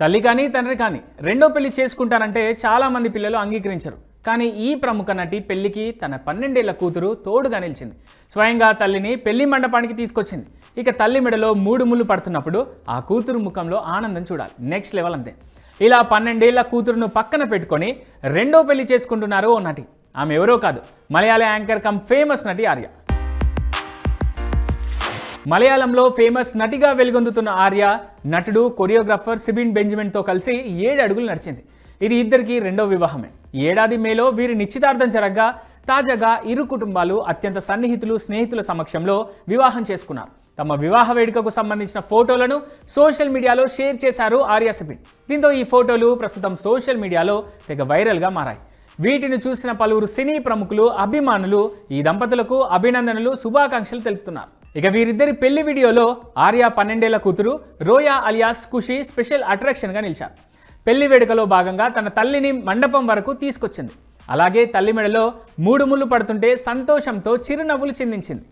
తల్లి కానీ తండ్రి కానీ రెండో పెళ్ళి చేసుకుంటారంటే చాలామంది పిల్లలు అంగీకరించరు. కానీ ఈ ప్రముఖ నటి పెళ్ళికి తన పన్నెండేళ్ళ కూతురు తోడుగా నిలిచింది. స్వయంగా తల్లిని పెళ్ళి మండపానికి తీసుకొచ్చింది. ఇక తల్లి మెడలో మూడు ముళ్ళు పడుతున్నప్పుడు ఆ కూతురు ముఖంలో ఆనందం చూడాలి. నెక్స్ట్ లెవెల్ అంతే. ఇలా పన్నెండేళ్ళ కూతురును పక్కన పెట్టుకొని రెండో పెళ్ళి చేసుకుంటున్నారు ఓ నటి. ఆమె ఎవరో కాదు. మలయాళ యాంకర్ కమ్ ఫేమస్ నటి ఆర్య. మలయాళంలో ఫేమస్ నటిగా వెలుగొందుతున్న ఆర్య నటుడు కొరియోగ్రాఫర్ సిబిన్ బెంజమిన్తో కలిసి ఏడు అడుగులు నడిచింది. ఇది ఇద్దరికి రెండో వివాహమే. ఏడాది మేలో వీరి నిశ్చితార్థం జరగగా తాజాగా ఇరు కుటుంబాలు అత్యంత సన్నిహితులు స్నేహితుల సమక్షంలో వివాహం చేసుకున్నారు. తమ వివాహ వేడుకకు సంబంధించిన ఫోటోలను సోషల్ మీడియాలో షేర్ చేశారు ఆర్య సిబిన్. దీంతో ఈ ఫోటోలు ప్రస్తుతం సోషల్ మీడియాలో తెగ వైరల్గా మారాయి. వీటిని చూసిన పలువురు సినీ ప్రముఖులు అభిమానులు ఈ దంపతులకు అభినందనలు శుభాకాంక్షలు తెలుపుతున్నారు. ఇక వీరిద్దరి పెళ్ళి వీడియోలో ఆర్యా పన్నెండేళ్ళ కూతురు రోయా అలియాస్ ఖుషి స్పెషల్ అట్రాక్షన్గా నిలిచారు. పెళ్ళి వేడుకలో భాగంగా తన తల్లిని మండపం వరకు తీసుకొచ్చింది. అలాగే తల్లి మెడలో మూడు ముళ్ళు పడుతుంటే సంతోషంతో చిరునవ్వులు చిందించింది.